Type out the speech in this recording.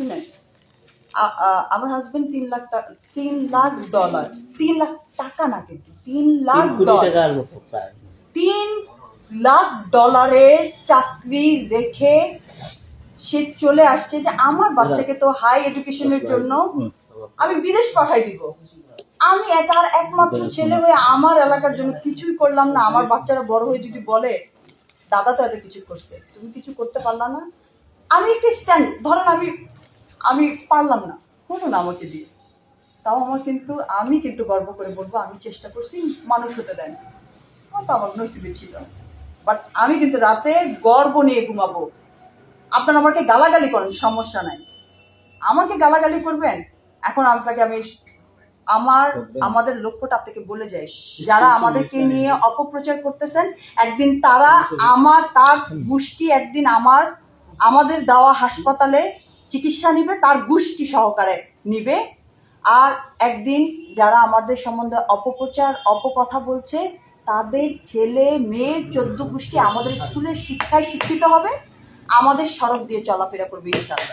শুনেন আমার হাজবেন্ড তিন লাখ টাকা তিন লাখ ডলার তিন লাখ টাকা না কিন্তু তিন লাখ ডলার তিন লাখ ডলারের চাকরি রেখে সে চলে আসছে যে আমার বাচ্চাকে তো হাই এডুকেশনের জন্য আমি বিদেশ পাঠাই দিব। আমি তার একমাত্র ছেলে হয়ে আমার এলাকার জন্য কিছুই করলাম না। আমার বাচ্চারা বড় হয়ে যদি বলে দাদা তো এত কিছু করছে তুমি কিছু করতে পারলা না? আমি একটি স্ট্যান্ড ধরেন আমি আমি পারলাম না হলো না আমাকে দিয়ে। তাও আমার কিন্তু আমি কিন্তু গর্ব করে বলব আমি চেষ্টা করছি মানুষ হতে দেয় না। তো আমার নসিবে ছিল। বাট আমি কিন্তু রাতে গর্ব নিয়ে ঘুমাবো। আপনারা আমাকে গালাগালি করেন সমস্যা নাই। আমাকে গালাগালি করবেন? এখন আপনাকে আমি আমার আমাদের লক্ষ্যটা আপনাকে বলে যাই। যারা আমাদেরকে নিয়ে অপপ্রচার করতেছেন একদিন তারা আমার তার গোষ্ঠী একদিন আমার আমাদের দেওয়া হাসপাতালে চিকিৎসা নিবে, তার গোষ্ঠী সহকারে নিবে। আর একদিন যারা আমাদের সম্বন্ধে অপপ্রচার, অপকথা বলছে, তাদের ছেলে, মেয়ে, চোদ্দ গোষ্ঠী আমাদের স্কুলের শিক্ষায় শিক্ষিত হবে। আমাদের সড়ক দিয়ে চলাফেরা করবে ইনশাল্লাহ